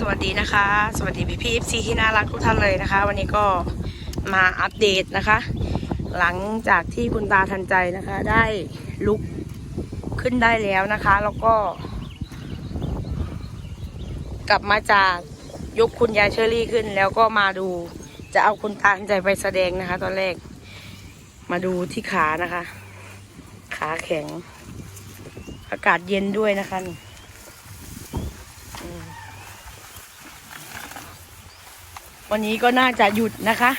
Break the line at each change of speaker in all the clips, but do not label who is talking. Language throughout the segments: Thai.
สวัสดีนะคะ สวัสดีพี่พีเอฟซีที่น่ารักทุกท่านเลยนะคะ วันนี้ก็มาอัปเดตนะคะ หลังจากที่คุณตาทันใจนะคะ ได้ลุกขึ้นได้แล้วนะคะ แล้วก็ กลับมาจากยกคุณยายเชอรี่ขึ้น แล้วก็มาดูจะเอาคุณตาทันใจไปแสดงนะคะ ตอนแรก มาดูที่ขานะคะ ขาแข็ง อากาศเย็นด้วยนะคะนี่ วันนี้ก็น่าจะหยุดนะคะ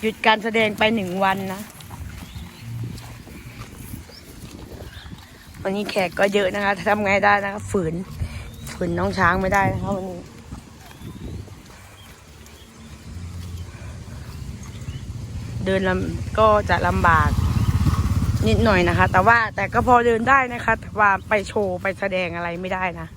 หยุดการแสดงไปหนึ่งวันนะ วันนี้แขกก็เยอะนะคะทำไงได้นะคะฝืน ฝืนน้องช้างไม่ได้นะคะวันนี้เดินลำก็จะลำบากนิดหน่อยนะคะ แต่ว่าแต่ก็พอเดินได้นะคะแต่ว่าไปโชว์ไปแสดงอะไรไม่ได้นะ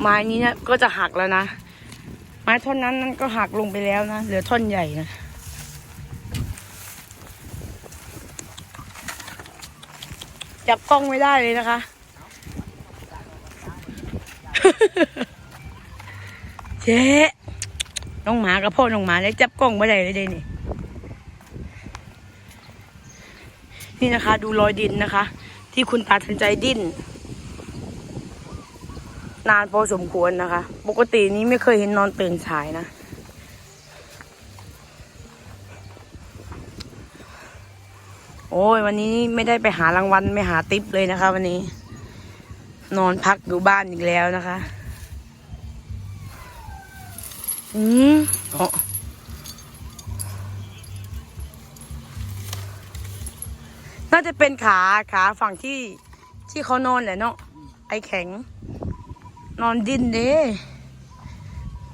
ไม้นี้เนี่ยก็จะหักแล้วนะ ไม้ท่อนนั้นนั้นก็หักลงไปแล้วนะ เหลือท่อนใหญ่นะ จับกล้องไม่ได้เลยนะคะ เจ๊น้องหมากับพ่อน้องหมาเลยจับกล้องไม่ได้เลยเดนี่นี่นะคะ ดูรอยดินนะคะ ที่คุณตาทันใจดิ้นนานพอสมควรนะคะ ปกตินี้ไม่เคยเห็นนอนตื่นฉายนะ อ้ยวันนี้ไม่ได้ไปหารางวัลไม่หาติปเลยนะคะ วันนี้ นอนพักอยู่บ้านอีกแล้วนะคะอืมอ๋อน่าจะเป็นขาขาฝั่งที่ที่เขานอนแหละเนาะไอแข็ง นอนดิ้นเด้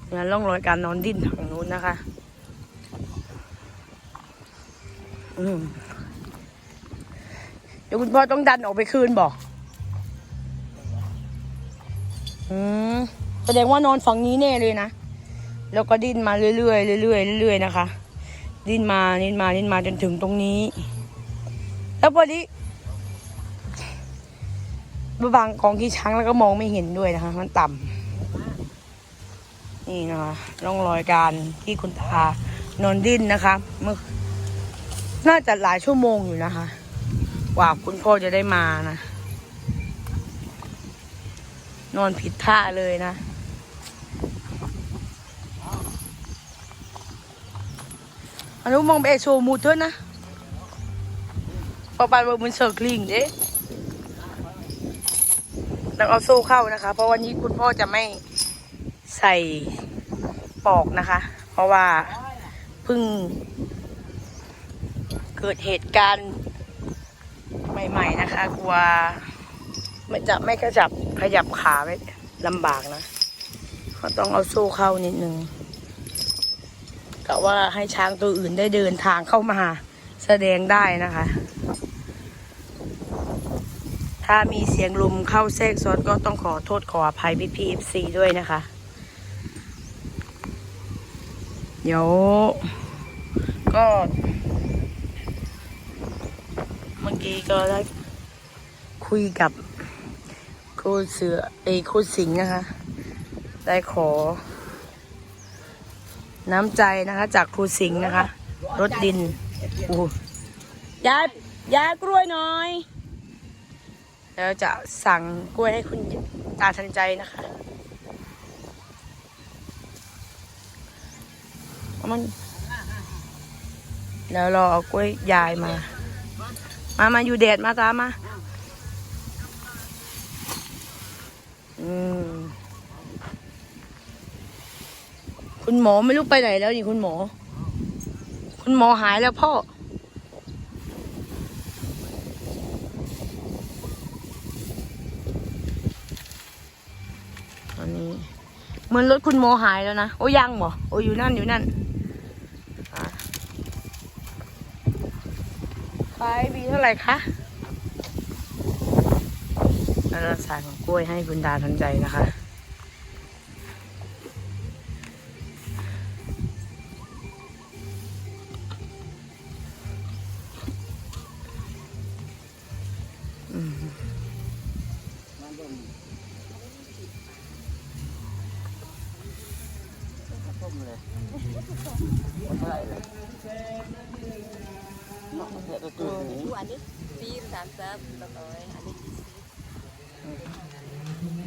เนี่ยร่องรอยการนอนดิ้นทางนู้นนะคะ อืม ดี๋ยวคุณพ่อต้องดันออกไปคืนบอกอืมแสดงว่านอนฝั่งนี้แน่เลยนะ แล้วก็ดิ้นมาเรื่อยๆเรื่อยๆเรื่อยๆนะคะ ดิ้นมาดิ้นมาดิ้นมาจนถึงตรงนี้ แล้วพอดีบางกองขี้ช้างแล้วก็มองไม่เห็นด้วยนะคะ มันต่ำนี่นะคะร่องรอยการที่คุณตานอนดิ้นนะคะเมื่อน่าจะหลายชั่วโมงอยู่นะคะ กว่าคุณพ่อจะได้มานะ นอนผิดท่าเลยนะ อันนู้มองไปโชว์มูเถอะนะพอไปบอกมันเซิร์คลิงเด้ต้องเอาโซ่เข้านะคะ เพราะวันนี้คุณพ่อจะไม่ใส่ปอกนะคะ เพราะว่าเพิ่งเกิดเหตุการณ์ ใหม่นะคะ กลัวมันจะไม่กระจับขยับขาไม่ลำบากนะก็ต้องเอาโซ่เข้านิดนึงกะว่าให้ช้างตัวอื่นได้เดินทางเข้ามาแสดงได้นะคะ ถ้ามีเสียงลมเข้าแทรกซ้อนก็ต้องขอโทษขออภัยพี่พีเอฟซีด้วยนะคะ เดี๋ยวก็ เมื่อกี้ก็ได้คุยกับครูเสือเอยครูสิงห์นะคะ ได้ขอ น้ำใจนะคะ จากครูสิงห์นะคะรถดินโอ้ยายยายกล้วยหน่อย แล้วจะสั่งกล้วยให้คุณตาทันใจนะคะมัน แล้วรอเอากล้วยยายมา มามาอยู่แดดมาตามมา อืม คุณหมอไม่รู้ไปไหนแล้วนี่คุณหมอ คุณหมอหายแล้วพ่อ ตอนนี้เหมือนรถคุณหมอหายแล้วนะ โอ้ยังบ่โอ้อยู่นั่นอยู่นั่นอะ ไปมีเท่าไหร่คะแล้วเราสั่งกล้วยให้คุณดาทันใจนะคะ
ส้ม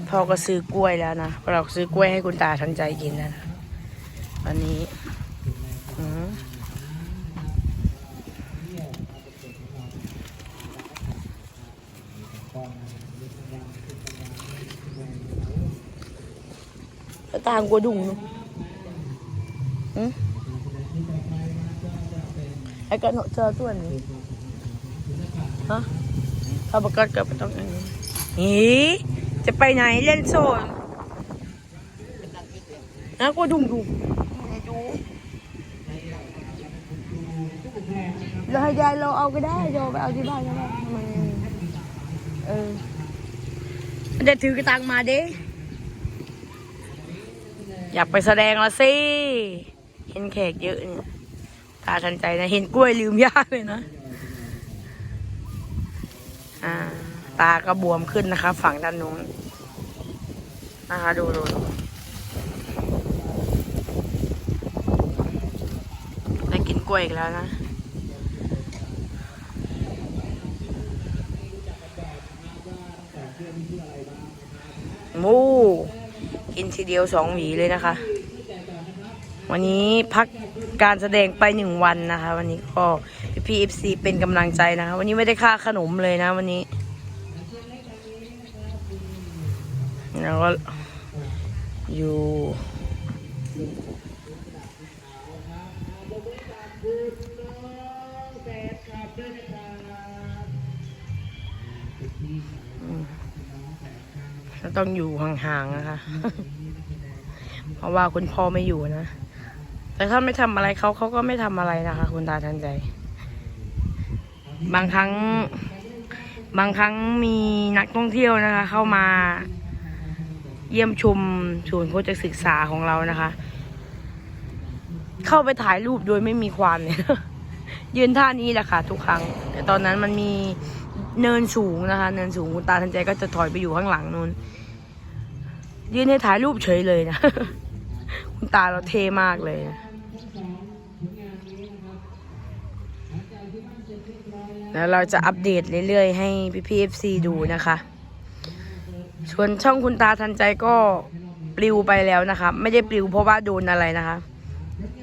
พ่อก็ซื้อกล้วยแล้วนะเราซื้อกล้วยให้คุณตาทันใจกินนะวันนี้ตางกลัวดุงเนอะอืม ไอ้กระโนเจอตัวนี้ฮะเขาบอกก็เกิดไม่ต้องอันนี้นี่จะไปไหนเล่นโซนนะกลัวดุงดุงดูเราให้ยายเราเอาก็ได้เราไปเอาที่บ้านก็ได้ทำไมเออเดี๋ยวถือกระตังมาเด้อยากไปแสดงละสิ เห็นแขกเยอะเนี่ย ตาทันใจนะ เห็นกล้วยลืมยากเลยนะอ่า ตาก็บวมขึ้นนะคะ ฝั่งด้านนู้นนะคะดูดูดูได้กินกล้วยอีกแล้วนะหมูกินทีเดียวสองหวีเลยนะคะ วันนี้พัก การแสดงไปหนึ่งวันนะคะ วันนี้ก็พี่เอฟซีเป็นกำลังใจนะคะ วันนี้ไม่ได้ค่าขนมเลยนะ วันนี้แล้วก็อยู่ต้องอยู่ห่างๆนะคะ เพราะว่าคุณพ่อไม่อยู่นะ แต่ถ้าไม่ทำอะไรเขาเขาก็ไม่ทำอะไรนะคะ คุณตาทันใจ บางครั้ง บางครั้งมีนักท่องเที่ยวนะคะ เข้ามาเยี่ยมชมศูนย์โคชศึกษาของเรานะคะ เข้าไปถ่ายรูปโดยไม่มีความเนี่ยยืนท่านี้แหละค่ะ ทุกครั้ง แต่ตอนนั้นมันมีเนินสูงนะคะ เนินสูงคุณตาทันใจก็จะถอยไปอยู่ข้างหลังนู้นยืนให้ถ่ายรูปเฉยเลยนะ คุณตาเราเท่มากเลยนะ แล้วเราจะอัปเดตเรื่อยๆ ให้พี่พีเอฟซีดูนะคะส่วนช่องคุณตาทันใจก็ปลิวไปแล้วนะคะ ไม่ได้ปลิวเพราะว่าโดนอะไรนะคะ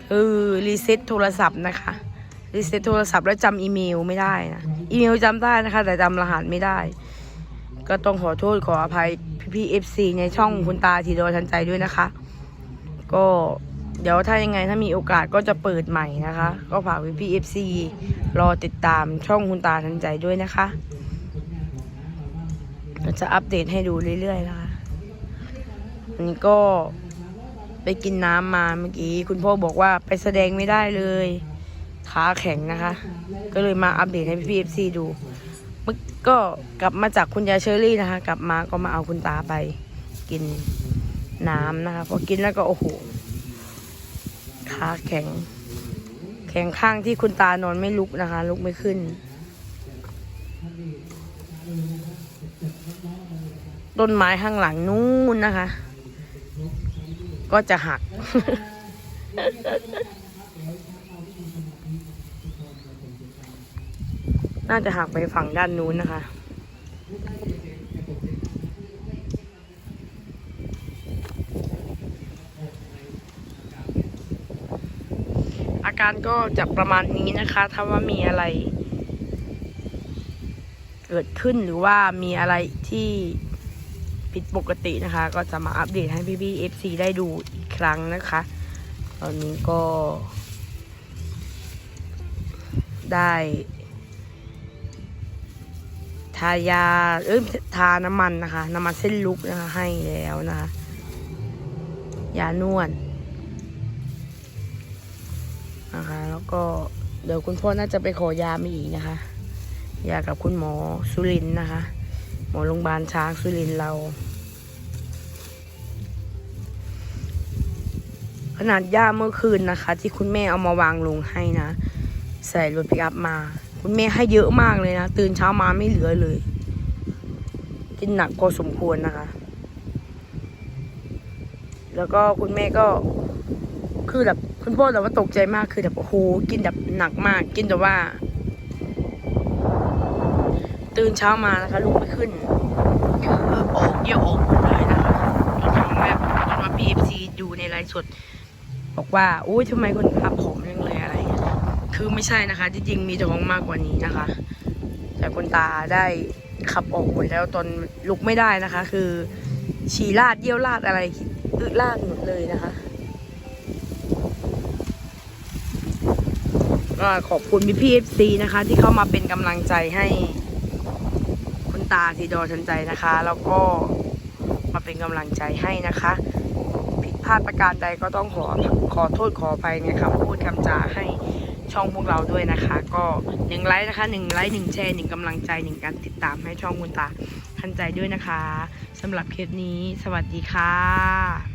คือรีเซ็ตโทรศัพท์นะคะรีเซ็ตโทรศัพท์แล้วจำอีเมลไม่ได้นะอีเมลจำได้นะคะ แต่จำรหัสไม่ได้ ก็ต้องขอโทษขออภัยพี่ๆเอฟซีในช่องคุณตาทีโดทันใจด้วยนะคะ ก็ เดี๋ยวถ้ายังไงถ้ามีโอกาสก็จะเปิดใหม่นะคะ ก็ฝากพี่ๆเอฟซีรอติดตามช่องคุณตาทันใจด้วยนะคะเราจะอัปเดตให้ดูเรื่อยๆนะคะอันนี้ก็ไปกินน้ำมาเมื่อกี้ คุณพ่อบอกว่าไปแสดงไม่ได้เลยขาแข็งนะคะ ก็เลยมาอัปเดตให้พี่ๆเอฟซีดูเมื่อก็กลับมาจากคุณยายเชอรี่นะคะ กลับมาก็มาเอาคุณตาไปกินน้ำนะคะ พอกินแล้วก็โอ้โห ขาแข็ง แข็งข้างที่คุณตานอนไม่ลุกนะคะ ลุกไม่ขึ้น ต้นไม้ข้างหลังนู้นนะคะ ก็จะหัก น่าจะหักไปฝั่งด้านนู้นนะคะ การก็จะประมาณนี้นะคะ ถ้าว่ามีอะไร เกิดขึ้นหรือว่ามีอะไรที่ผิดปกตินะคะ ก็จะมาอัปเดตให้พี่ๆ FC ได้ดูอีกครั้งนะคะ ตอนนี้ก็ ได้ทายา เอ้ยทาน้ำมันนะคะ น้ำมันเส้นลุกนะคะ ให้แล้วนะคะ ยานวด นะคะ แล้วก็เดี๋ยวคุณพ่อน่าจะไปขอยามาอีกนะคะ ยากับคุณหมอสุรินนะคะ หมอโรงพยาบาลช้างสุรินเรา ขนาดยาเมื่อคืนนะคะ ที่คุณแม่เอามาวางลงให้นะ ใส่รถปิกอัพมา คุณแม่ให้เยอะมากเลยนะ ตื่นเช้ามาไม่เหลือเลย กินหนักพอสมควรนะคะ แล้วก็คุณแม่ก็คือแบบ คุณพ่อแต่ว่าตกใจมากคือแบบโอ้โหกินแบบหนักมาก กินแต่ว่า ตื่นเช้ามานะคะลุกไม่ขึ้นคือออกเยอะออกหมดเลยนะคะจนทำแบบจนว่า PFC ดูในไลฟ์สดบอกว่าอุ้ยทำไมคนขับผอมยังเลยอะไร คือไม่ใช่นะคะ จริงๆมีท้องมากกว่านี้นะคะ แต่คุณตาได้ขับออกหมดแล้วตอนลุกไม่ได้นะคะ คือฉี่ลาดเยี่ยวลาดอะไรอึลาดหมดเลยนะคะ ก็ขอบคุณพี่พีเอฟซีนะคะ ที่เข้ามาเป็นกำลังใจให้คุณตาสีดอชันใจนะคะ แล้วก็มาเป็นกำลังใจให้นะคะ ผิดพลาดประการใดก็ต้องขอขอโทษขอไปในคำพูดคำจาให้ช่องพวกเราด้วยนะคะ ก็หนึ่งไลค์นะคะหนึ่งไลค์หนึ่งแชร์หนึ่งกำลังใจหนึ่งการติดตามให้ช่องคุณตาทันใจด้วยนะคะสำหรับเคสนี้ สวัสดีค่ะ